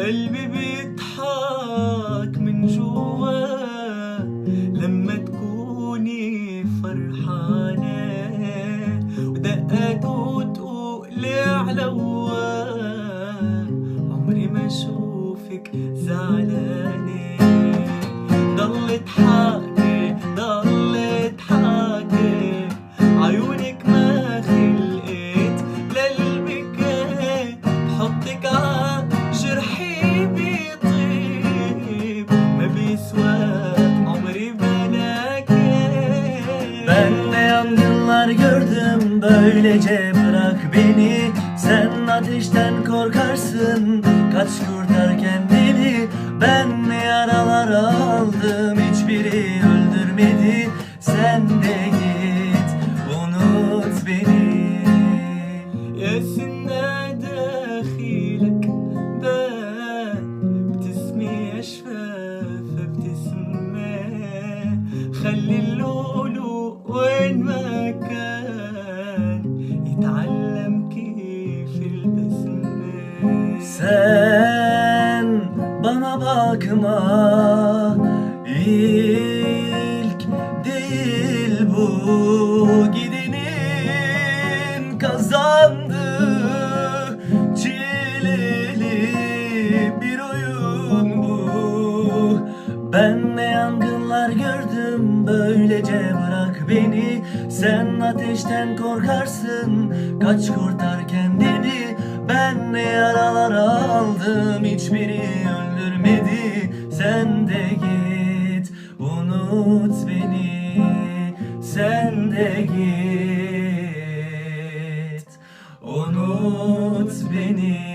قلبي بيضحك من جوا لما تكوني فرحانة ودقاته تقولي علوا عمري ما أشوفك زعلانة ضلت حاكي yangınlar gördüm böylece bırak beni Sen ateşten korkarsın kaç kurtar kendini Ben ne yaralar aldım hiçbiri öldürmedi Sen de git unut beni يا سنة داخلك بان ابتسمي يا شفافة ابتسمة خلي Sen bana bakma. İlk değil bu gidenin kazandı. Çileli bir oyun bu. Ben ne yangınlar gördüm böylece bırak beni. Sen ateşten korkarsın kaç kurtar kendini. Ben ne yaralar aldım hiçbiri öldürmedi. Sen de git unut beni. Sen de git unut beni.